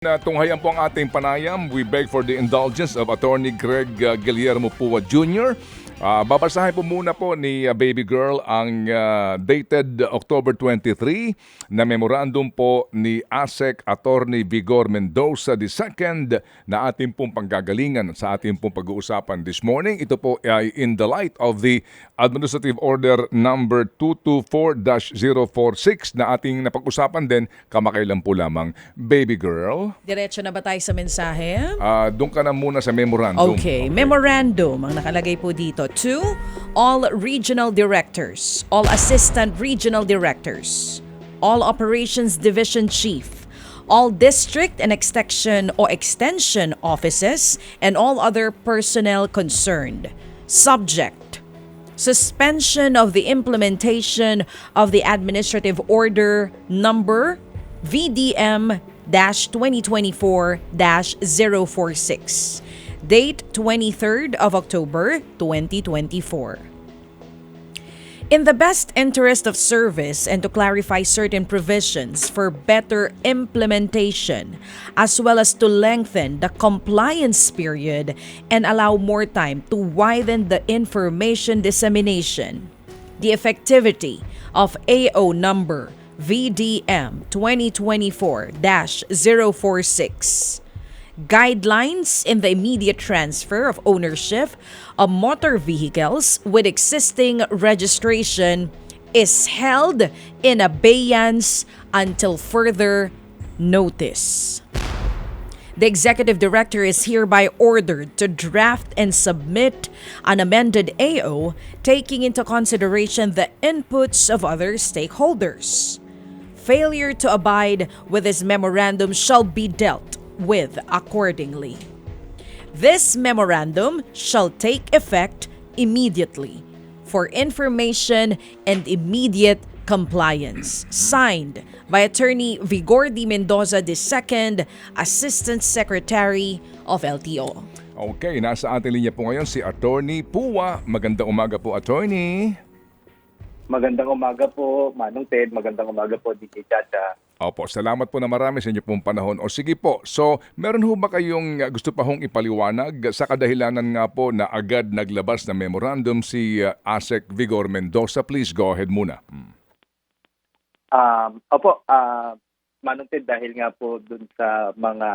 Na tunghayan po ang ating panayam, we beg for the indulgence of Attorney Greg uh, Guillermo Pua Jr. Ah, babasahin po muna po ni uh, Baby Girl ang uh, dated October 23 na memorandum po ni ASEC Attorney Vigor Mendoza II na ating pong panggagalingan sa ating pong pag-uusapan this morning. Ito po ay in the light of the Administrative Order number 224-046 na ating napag-usapan din kamakailan po lamang. Baby Girl, Diretso na ba tayo sa mensahe? ah doon ka na muna sa memorandum. Okay, memorandum ang nakalagay po dito. To all regional directors, all assistant regional directors, all operations division chief, all district and extension or extension offices, and all other personnel concerned. Subject suspension of the implementation of the administrative order number VDM 2024 046. Date 23rd of October 2024. In the best interest of service and to clarify certain provisions for better implementation, as well as to lengthen the compliance period and allow more time to widen the information dissemination, the effectivity of AO number VDM 2024 046 guidelines in the immediate transfer of ownership of motor vehicles with existing registration is held in abeyance until further notice. The executive director is hereby ordered to draft and submit an amended AO taking into consideration the inputs of other stakeholders. Failure to abide with this memorandum shall be dealt with accordingly. This memorandum shall take effect immediately for information and immediate compliance. Signed by Attorney Vigor D. Mendoza II, Assistant Secretary of LTO. Okay, nasa ating linya po ngayon si Attorney Pua. Magandang umaga po, Attorney. Magandang umaga po, Manong Ted. Magandang umaga po, DJ Chacha. Opo, salamat po na marami sa inyo pong panahon. O sige po, so meron ho ba kayong uh, gusto pa hong ipaliwanag sa kadahilanan nga po na agad naglabas na memorandum si uh, ASEC Vigor Mendoza? Please go ahead muna. Hmm. Um, opo, ah, Manong Ted, dahil nga po dun sa mga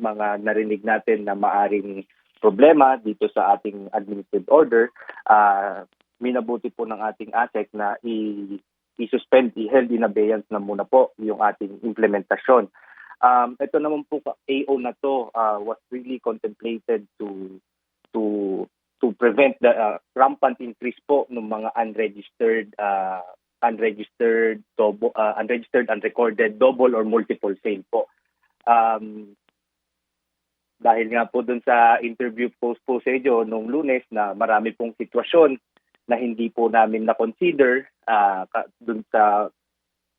mga narinig natin na maaring problema dito sa ating administrative order, ah, minabuti po ng ating ASEC na i- i-suspend, i-held in abeyance na muna po yung ating implementasyon. Um, ito naman po AO na to ah, was really contemplated to to to prevent the ah, rampant increase po ng mga unregistered ah, unregistered double uh, unregistered unrecorded double or multiple sale po. Um, dahil nga po dun sa interview post po sa inyo nung lunes na marami pong sitwasyon na hindi po namin na-consider ka- dun sa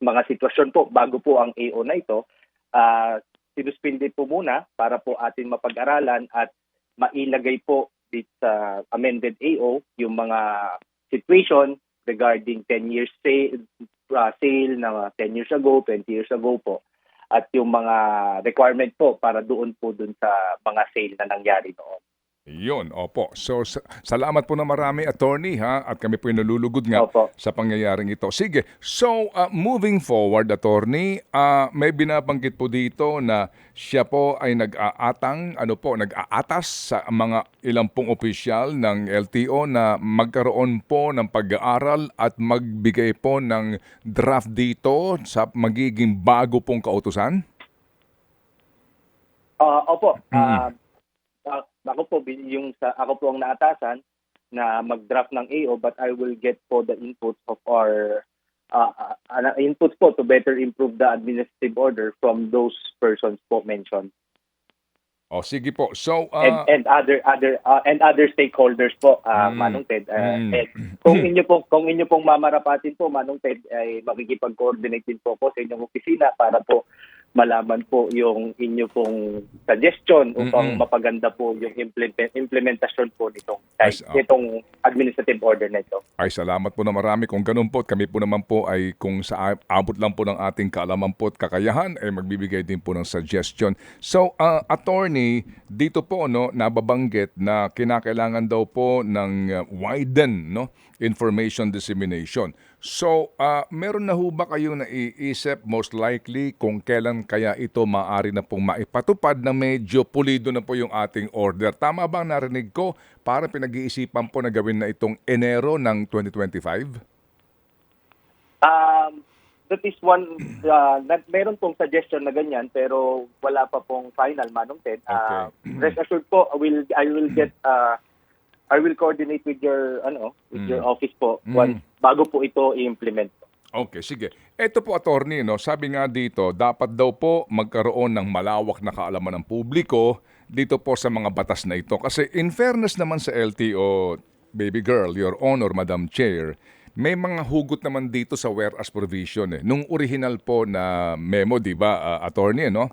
mga sitwasyon po bago po ang AO na ito, uh, sinuspindi po muna para po atin mapag-aralan at mailagay po dito sa amended AO yung mga situation regarding 10 years sale, uh, sale na 10 years ago, 20 years ago po at yung mga requirement po para doon po dun sa mga sale na nangyari noon. Yun, opo. So, sa- salamat po na marami, Attorney, ha? At kami po yung nalulugod nga Opo. sa pangyayaring ito. Sige, so uh, moving forward, Attorney, uh, may binabanggit po dito na siya po ay nag-aatang, ano po, nag-aatas sa mga ilang pong opisyal ng LTO na magkaroon po ng pag-aaral at magbigay po ng draft dito sa magiging bago pong kautusan? Ah, opo. Mm. Ah, ah, ako po yung sa ako po ang naatasan na mag-draft ng AO but I will get po the inputs of our uh, uh, inputs po to better improve the administrative order from those persons po mentioned O, sige po. So, and uh, and other other uh, and other stakeholders po uh, Mm. Manong Ted Uh, Mm. and kung inyo po kung inyo pong mamarapatin po Manong Ted ay makikipag-coordinate din po ako sa inyong opisina para po malaman po yung inyo pong suggestion upang Mm-mm. mapaganda po yung implement, implementasyon po nitong Yes, ah. nitong administrative order na ito. Ay, salamat po na marami. Kung ganun po, at kami po naman po ay kung sa abot lang po ng ating kaalaman po at kakayahan, ay magbibigay din po ng suggestion. So, uh, attorney, dito po no, nababanggit na kinakailangan daw po ng uh, widen no, information dissemination. So, uh, meron na ho ba kayong naiisip most likely kung kailan kaya ito maaari na pong maipatupad na medyo pulido na po yung ating order? Tama ba ang narinig ko? Para pinag-iisipan po na gawin na itong Enero ng 2025? Um, that is one, uh, na, meron pong suggestion na ganyan pero wala pa pong final manong Ted. Uh, Okay. rest assured po, I will, I will get, uh, I will coordinate with your, ano, with your office po Mm. once, bago po ito i-implement. Okay, sige. Ito po, attorney, no, sabi nga dito, dapat daw po magkaroon ng malawak na kaalaman ng publiko dito po sa mga batas na ito. Kasi in fairness naman sa LTO, baby girl, your honor, Madam Chair, may mga hugot naman dito sa whereas provision. Eh. Nung original po na memo, di ba, uh, attorney, no?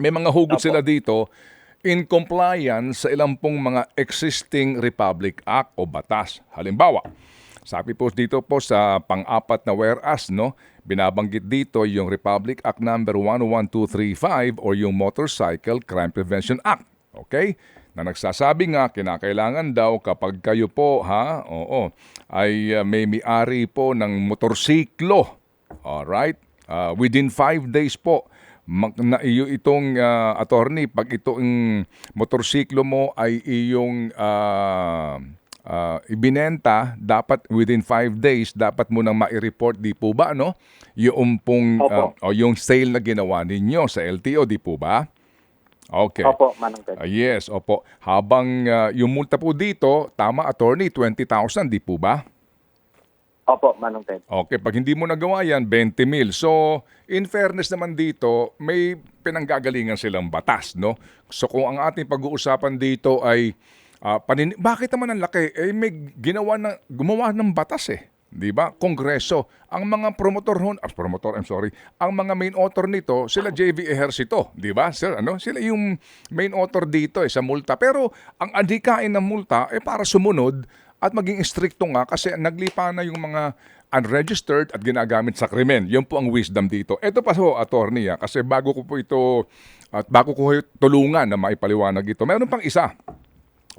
May mga hugot Opo. sila dito in compliance sa ilang pong mga existing Republic Act o batas. Halimbawa, sabi po dito po sa pang-apat na whereas, no, binabanggit dito yung Republic Act number 11235 or yung Motorcycle Crime Prevention Act. Okay? Na nagsasabi nga, kinakailangan daw kapag kayo po, ha, oo, ay uh, may miari po ng motorsiklo, alright, uh, within five days po, na iyo itong uh, attorney, pag itong motorsiklo mo ay iyong uh, uh, ibinenta, dapat within five days, dapat mo nang ma-report, di po ba, no? Yung pong, uh, o yung sale na ginawa ninyo sa LTO, di po ba? Okay. Opo, manong Ted. Ah, yes, opo. Habang ah, yung multa po dito, tama attorney, 20,000, di po ba? Opo, manong Ted. Okay, pag hindi mo nagawa yan, 20 mil. So, in fairness naman dito, may pinanggagalingan silang batas, no? So, kung ang ating pag-uusapan dito ay, ah, panin- bakit naman ang laki? Eh, may ginawa na, gumawa ng batas eh. Di ba? Kongreso. Ang mga promotor hon, ah, promotor, I'm sorry, ang mga main author nito, sila JV Ejercito, di ba? Sir, ano? Sila yung main author dito eh, sa multa. Pero ang adhikain ng multa eh para sumunod at maging stricto nga kasi naglipa na yung mga unregistered at ginagamit sa krimen. Yun po ang wisdom dito. Ito pa so, attorney, ah, kasi bago ko po ito, at bago ko tulungan na maipaliwanag ito, meron pang isa.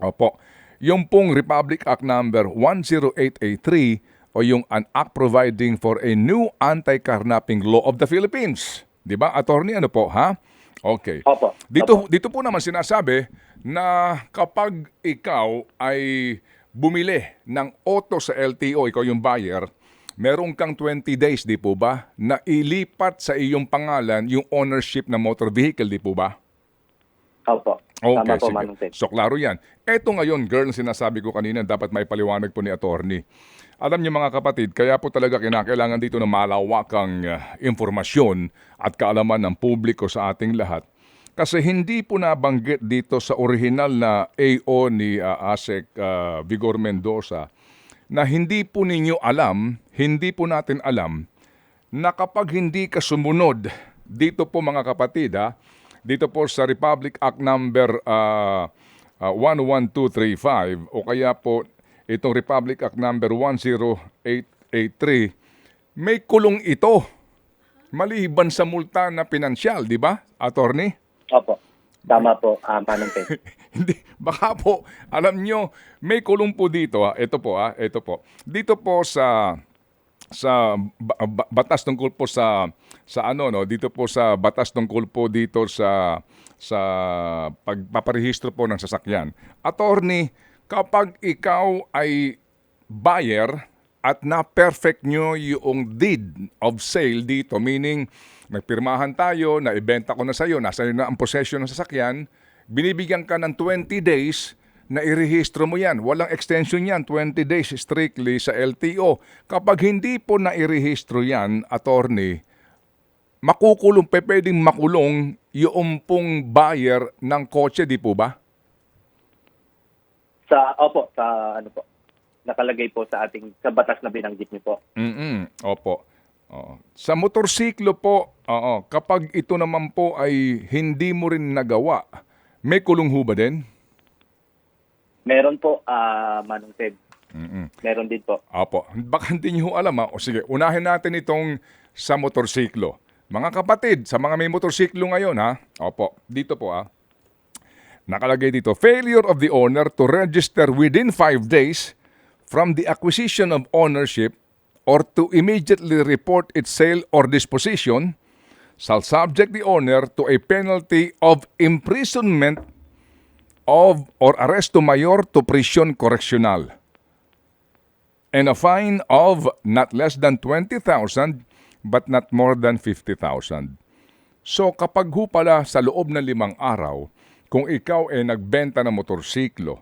Opo. Yung pong Republic Act number 10883 o yung an act providing for a new anti-carnapping law of the Philippines. 'Di ba? Attorney ano po, ha? Okay. Opo. Dito dito po naman sinasabi na kapag ikaw ay bumili ng auto sa LTO, ikaw yung buyer, meron kang 20 days, di po ba, na ilipat sa iyong pangalan yung ownership ng motor vehicle, di po ba? Opo. Okay, Tama po, sige. manong Ted. So, klaro yan. Eto ngayon, girl, na sinasabi ko kanina, dapat may paliwanag po ni attorney. Alam niyo mga kapatid, kaya po talaga kinakailangan dito ng malawakang uh, informasyon at kaalaman ng publiko sa ating lahat. Kasi hindi po nabanggit dito sa original na AO ni uh, ASEC uh, Vigor Mendoza na hindi po ninyo alam, hindi po natin alam na kapag hindi ka sumunod dito po mga kapatid ha, dito po sa Republic Act number uh, uh, 11235 o kaya po itong Republic Act number 10883 may kulong ito maliban sa multa na pinansyal, di ba, attorney? Opo. Tama po, ah, manong Ted. Hindi, baka po, alam nyo, may kulong po dito, ha? ito po, ha? ito po. Dito po sa sa ba- ba- batas tungkol po sa sa ano no dito po sa batas tungkol po dito sa sa pagpaparehistro po ng sasakyan. Attorney, kapag ikaw ay buyer at na-perfect nyo yung deed of sale dito, meaning nagpirmahan tayo, na-ibenta ko na sa'yo, nasa na ang possession ng sasakyan, binibigyan ka ng 20 days na irehistro mo yan. Walang extension yan, 20 days strictly sa LTO. Kapag hindi po na irehistro yan, attorney, makukulong, pe, pwedeng makulong yung pong buyer ng kotse, di po ba? Sa, opo, sa ano po, nakalagay po sa ating, sa batas na binanggit niyo po. mm Opo. Oo. Sa motorsiklo po, oo, kapag ito naman po ay hindi mo rin nagawa, may kulong ho ba din? Meron po, ah, Manong Ted. Mm-mm. Meron din po. Apo, baka hindi niyo ho alam ha. O sige, unahin natin itong sa motorsiklo. Mga kapatid, sa mga may motorsiklo ngayon ha. Opo, dito po ha. Nakalagay dito, failure of the owner to register within 5 days from the acquisition of ownership or to immediately report its sale or disposition shall subject the owner to a penalty of imprisonment of or arresto mayor to prisión correccional and a fine of not less than 20,000 but not more than 50,000. So kapag ho pala sa loob ng limang araw, kung ikaw ay nagbenta ng motorsiklo,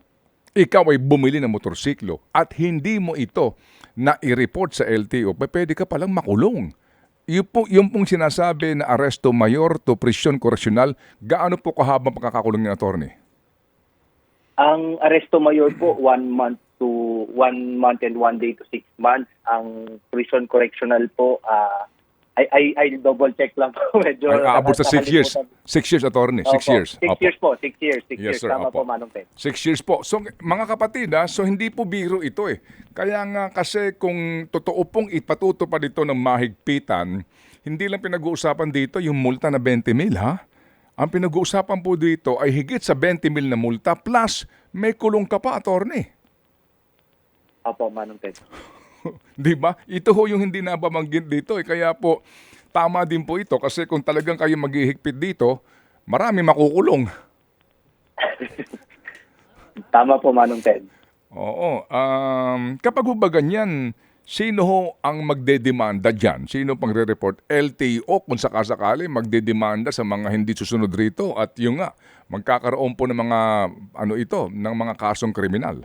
ikaw ay bumili ng motorsiklo at hindi mo ito na i-report sa LTO, pwede ka palang makulong. Yung, po, yung pong sinasabi na aresto mayor to prisión correccional, gaano po kahabang pagkakakulong ng attorney? Ang aresto mayor po, one month to one month and one day to six months. Ang prison correctional po, ah, I, I, I double check lang po. Medyo Ay, aabot sa six years. nakakalimutan. Six years, attorney. Six Opo, years. Six Opo. years po, six years, six Yes, years. sir. Tama Opo. po, Manong Ted. Six years po. So, mga kapatid, ha, so hindi po biro ito eh. Kaya nga kasi kung totoo pong ipatutupad ito ng mahigpitan, hindi lang pinag-uusapan dito yung multa na 20 mil, ha? Ang pinag-uusapan po dito ay higit sa 20 mil na multa plus may kulong ka pa, attorney. Opo, Manong Ted. Di ba? Ito ho yung hindi nababanggit dito eh. Kaya po, tama din po ito kasi kung talagang kayo maghihigpit dito, marami makukulong. Tama po, Manong Ted. Oo. Um, kapag ho ba ganyan, sino ho ang magdedemanda dyan? Sino pang re-report? LTO kung sakasakali magdedemanda sa mga hindi susunod rito at yung nga, magkakaroon po ng mga ano ito, ng mga kasong kriminal.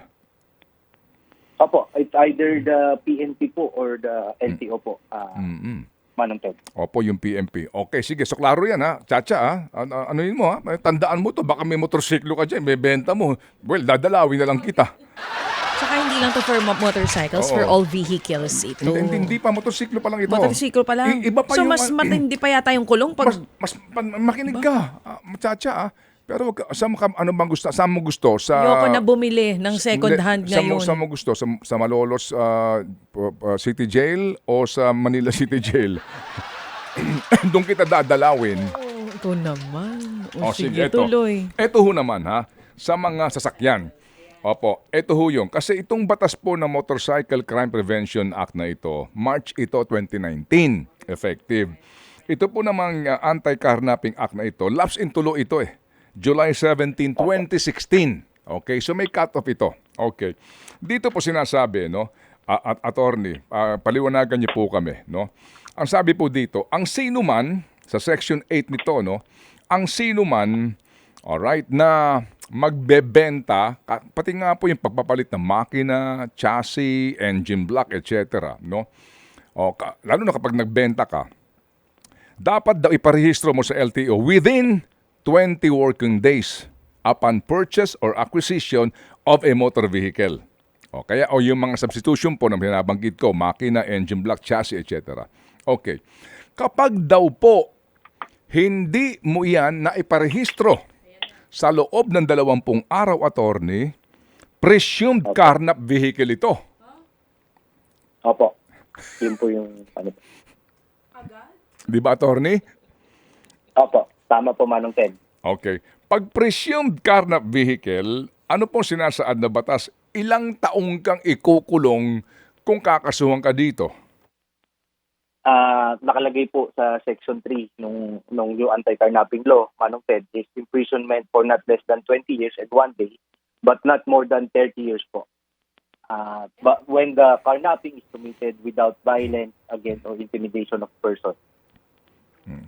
Opo, it's either the PNP po or the LTO po, ah, Mm-mm. Manong Ted. Opo, yung PMP. Okay, sige. So, klaro yan ha. Chacha ha. Ano, ano yun mo ha? Tandaan mo to. Baka may motorsiklo ka dyan. May benta mo. Well, dadalawin na lang kita. Tsaka hindi lang to for mo- motorcycles, Oo. for all vehicles ito. Hindi, hindi, hindi pa. Motorsiklo pa lang ito. Motorsiklo pa lang. I- iba pa so yung, mas matindi pa yata yung kulong pag... mas, mas pan- makinig ka. Ah, Chacha ah. Pero ka, ano bang gusto? Saan mo gusto? Sa, Ayoko na bumili ng second hand saan mo, ngayon. saan mo gusto? Sa, sa Malolos ah, p- City Jail o sa Manila City Jail? Doon kita dadalawin. Oh, ito naman. O, O, sige, ito. tuloy. Ito ho naman ha, sa mga sasakyan. Opo, ito ho yung. Kasi itong batas po ng Motorcycle Crime Prevention Act na ito, March ito 2019, effective. Ito po namang uh, Anti-Carnapping Act na ito, lapse in tulo ito eh. July 17, 2016. Okay, so may cut-off ito. Okay. Dito po sinasabi, no, at attorney, ah, paliwanagan niyo po kami, no. Ang sabi po dito, ang sino man sa section 8 nito, no, ang sino man, alright, na magbebenta, pati nga po yung pagpapalit ng makina, chassis, engine block, etc. No? O, lalo na kapag nagbenta ka, dapat daw iparehistro mo sa LTO within 20 working days upon purchase or acquisition of a motor vehicle. O kaya o yung mga substitution po na binabanggit ko, makina, engine block, chassis, etc. Okay. Kapag daw po hindi mo yan na iparehistro sa loob ng dalawampung araw, attorney, presumed carnap vehicle ito. Opo. Yun po yung, ano po. Di ba, attorney? Opo, tama po, Manong Ted. Okay. Pag presumed carnap vehicle, ano pong sinasaad na batas? Ilang taong kang ikukulong kung kakasuhan ka dito? Ah, nakalagay po sa section 3 nung nung yung anti-carnapping law, Manong Ted, is imprisonment for not less than 20 years and one day, but not more than 30 years po. Ah, but when the carnapping is committed without violence against or intimidation of person.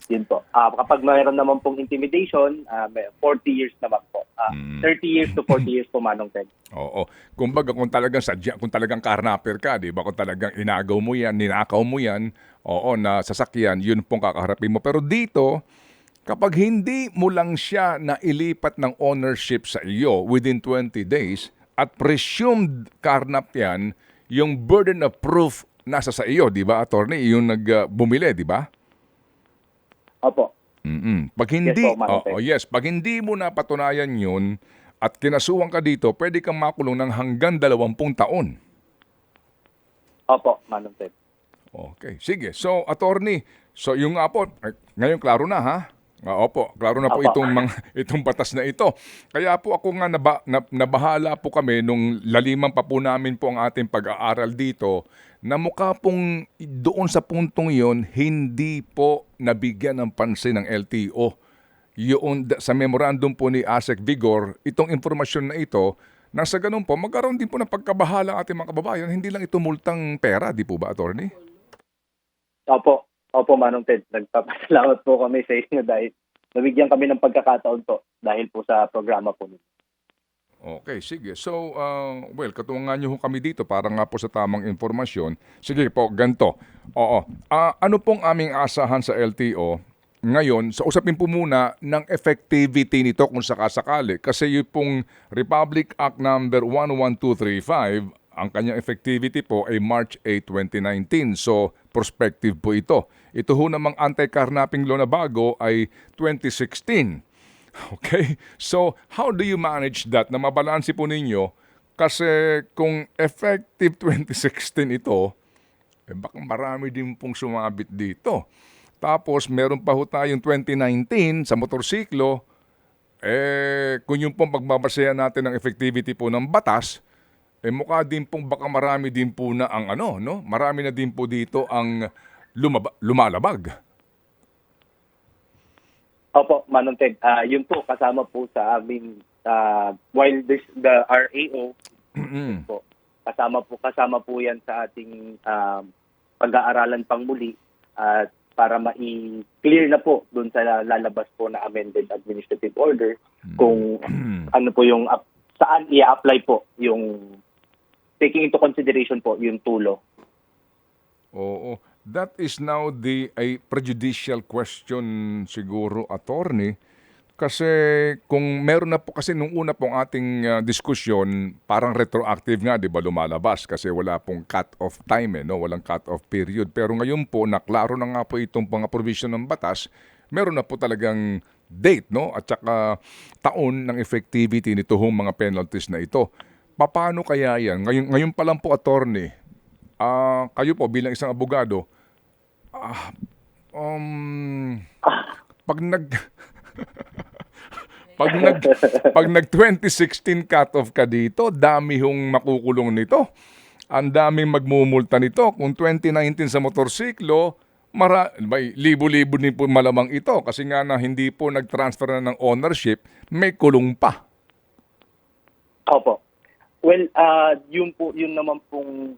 Yun po. Ah, kapag mayroon naman pong intimidation, ah, may 40 years naman po. Ah, 30 years to 40 years po, Manong Ted. Oo. Kumbaga kung talagang sadya, kung talagang carnapper ka, 'di ba? Kung talagang inagaw mo 'yan, ninakaw mo 'yan, oo, na sasakyan, 'yun pong kakaharapin mo. Pero dito, kapag hindi mo lang siya na ilipat ng ownership sa iyo within 20 days at presumed carnap 'yan, yung burden of proof nasa sa iyo, di ba, attorney? Yung nag uh, bumili, di ba? Opo. mm Pag hindi, Yes po, oh, yes, pag hindi mo napatunayan yun at kinasuhan ka dito, pwede kang makulong ng hanggang 20 taon. Opo, Manong Ted. Okay, sige. So, attorney, so yung nga po, eh, ngayon klaro na ha? Ah, opo, klaro na po Opo. itong mga itong batas na ito. Kaya po ako nga naba, na, nabahala po kami nung laliman pa po namin po ang ating pag-aaral dito na mukha pong doon sa puntong iyon hindi po nabigyan ng pansin ng LTO. Yun, sa memorandum po ni ASEC Vigor, itong informasyon na ito, na sa ganun po, magkaroon din po ng pagkabahala ang ating mga kababayan, hindi lang ito multang pera, di po ba, attorney? Opo. Opo, Manong Ted. Nagpapasalamat po kami sa inyo dahil nabigyan kami ng pagkakataon po dahil po sa programa po ninyo. Okay, sige. So, uh, well, katungan ho kami dito para nga po sa tamang informasyon. Sige po, ganito. Oo. Ah, ano pong aming asahan sa LTO ngayon, sa usapin po muna ng effectivity nito kung sakasakali. Kasi yung pong Republic Act number 11235, ang kanyang effectivity po ay March 8, 2019. So, prospective po ito. Ito ho namang anti-carnapping law na bago ay 2016. Okay? So, how do you manage that na mabalansi po ninyo? Kasi kung effective 2016 ito, eh baka marami din pong sumabit dito. Tapos, meron pa ho tayong 2019 sa motorsiklo. Eh, kung yung pong pagbabasehan natin ng effectivity po ng batas, eh mukha din pong baka marami din po na ang ano, no? Marami na din po dito ang lumaba- lumalabag. Opo, Manong Ted. Ah, yun po, kasama po sa aming, ah, while this, the RAO Mm. po, kasama po, kasama po yan sa ating um, pag-aaralan pang muli at para ma-clear na po doon sa lalabas po na amended administrative order kung ano po yung saan i-apply po yung taking into consideration po yung tulo. Oo. That is now the a prejudicial question siguro, attorney. Kasi kung meron na po, kasi nung una pong ating uh, diskusyon, parang retroactive nga, di ba, lumalabas kasi wala pong cut-off time, eh, no? walang cut-off period. Pero ngayon po, naklaro na nga po itong mga provision ng batas, meron na po talagang date, no? At saka taon ng effectivity nito mga penalties na ito. Paano kaya yan? Ngayon, ngayon pa lang po, attorney, Ah, kayo po bilang isang abogado, ah, um, pag nag pag nag pag nag 2016 cut-off ka dito, dami hong makukulong nito. Ang daming magmumulta nito. Kung 2019 sa motorsiklo, mara, may libo-libo din po malamang ito kasi nga na hindi po nag-transfer na ng ownership, may kulong pa. Opo. Well, ah yun po, yun naman pong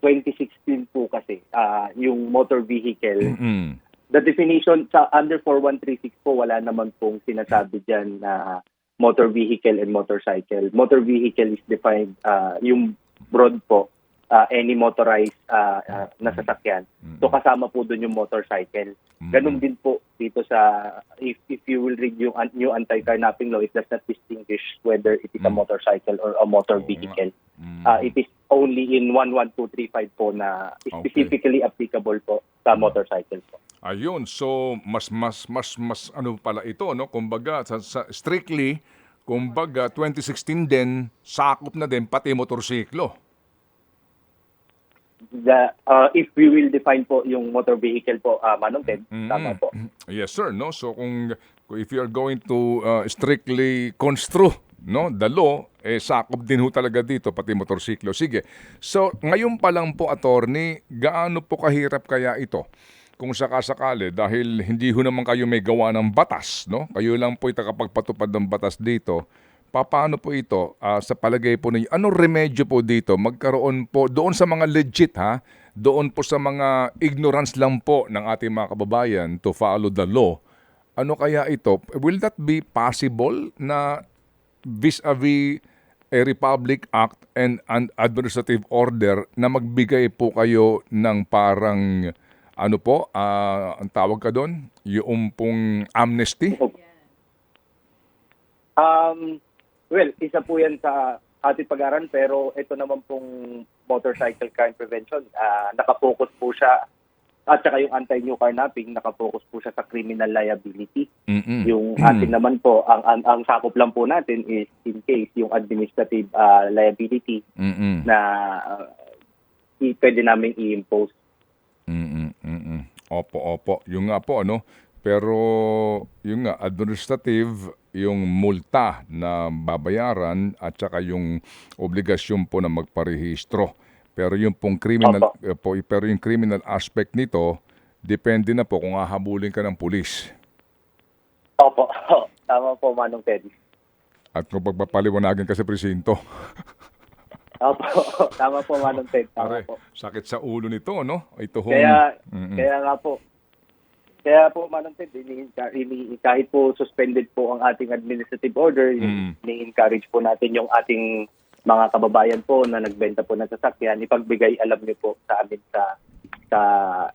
2016 po kasi, ah yung motor vehicle, Mm. the definition sa under 4136 po, wala naman pong sinasabi dyan na motor vehicle and motorcycle. Motor vehicle is defined, ah yung broad po, ah, any motorized ah, ah, na sasakyan. So kasama po doon yung motorcycle. Ganun din po dito sa, if, if you will read yung new anti-carnapping law, it does not distinguish whether it is a motorcycle or a motor vehicle. Ah, it is only in 11235 po na specifically applicable po sa motorcycle po. Ayun, so mas mas mas mas ano pala ito no? Kumbaga sa, sa strictly kumbaga 2016 din sakop na din pati motorsiklo. The, uh, if we will define po yung motor vehicle po, uh, Manong Ted, tama po. Yes sir, no? So kung if you are going to uh, strictly construe no, the law, eh sakop din ho talaga dito pati motorsiklo. Sige. So ngayon pa lang po attorney, gaano po kahirap kaya ito? Kung sakasakali dahil hindi ho naman kayo may gawa ng batas, no? Kayo lang po itakapagpatupad ng batas dito. Paano po ito ah, sa palagay po ninyo? Anong remedyo po dito? Magkaroon po doon sa mga legit ha, doon po sa mga ignorance lang po ng ating mga kababayan to follow the law. Ano kaya ito? Will that be possible na vis-a-vis a Republic Act and an administrative order na magbigay po kayo ng parang ano po, ah, ang tawag ka doon, yung pong amnesty? Um, well, isa po yan sa ating pag-aral pero ito naman pong motorcycle crime prevention, ah, nakapokus po siya at saka yung anti-new carnapping, nakapokus po siya sa criminal liability. Mm-mm. Yung atin naman po, ang, ang, ang sakop lang po natin is in case yung administrative ah, liability Mm-mm. na ah, i- pwede namin i-impose. Mm-mm. Opo, opo. Yung nga po, ano, pero yung nga, administrative, yung multa na babayaran at saka yung obligasyon po na magparehistro. Pero yung pong criminal, Opo. eh, po, pero yung criminal aspect nito, depende na po kung hahabulin ka ng pulis. Opo, tama po Manong Teddy. At kung pagpapaliwanagan ka sa presinto. Opo, tama po Manong Ted. Tama Pare, po. sakit sa ulo nito, no? Ito hong... Kaya, Mm-mm. kaya nga po, kaya po, Manong Ted, kahit po suspended po ang ating administrative order, Mm. ni-encourage po natin yung ating mga kababayan po na nagbenta po ng sasakyan, ipagbigay alam niyo po sa amin sa sa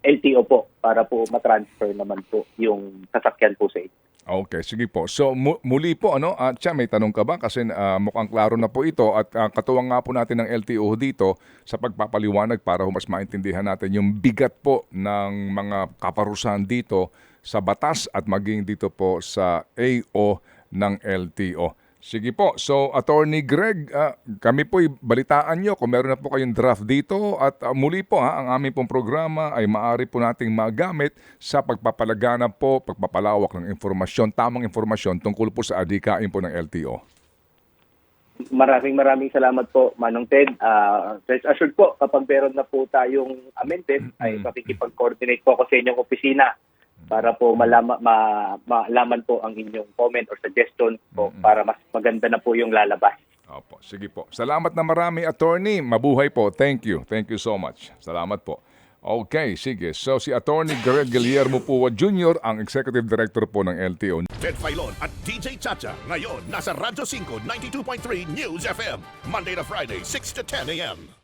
LTO po para po matransfer naman po yung sasakyan po sa inyo. Okay, sige po. So mu- muli po ano, at siya may tanong ka ba kasi ah, mukhang klaro na po ito at ah, katuwang nga po natin ng LTO dito sa pagpapaliwanag para mas maintindihan natin yung bigat po ng mga kaparusahan dito sa batas at maging dito po sa AO ng LTO. Sige po. So, Attorney Greg, ah, kami po balitaan nyo kung meron na po kayong draft dito at ah, muli po ha, ang aming pong programa ay maaari po nating magamit sa pagpapalaganap po, pagpapalawak ng informasyon, tamang informasyon tungkol po sa adikain po ng LTO. Maraming maraming salamat po, Manong Ted. Uh, rest assured po, kapag meron na po tayong amended, ay makikipag-coordinate po ako sa inyong opisina para po malama, ma, malaman po ang inyong comment or suggestion po para mas maganda na po yung lalabas. Opo, sige po. Salamat na marami, Attorney. Mabuhay po. Thank you. Thank you so much. Salamat po. Okay, sige. So si Attorney Greg Guillermo Pua Jr., ang Executive Director po ng LTO. Ted Filon at DJ Chacha. Ngayon, nasa Radyo 5, 92.3 News FM. Monday to Friday, 6 to 10 a.m.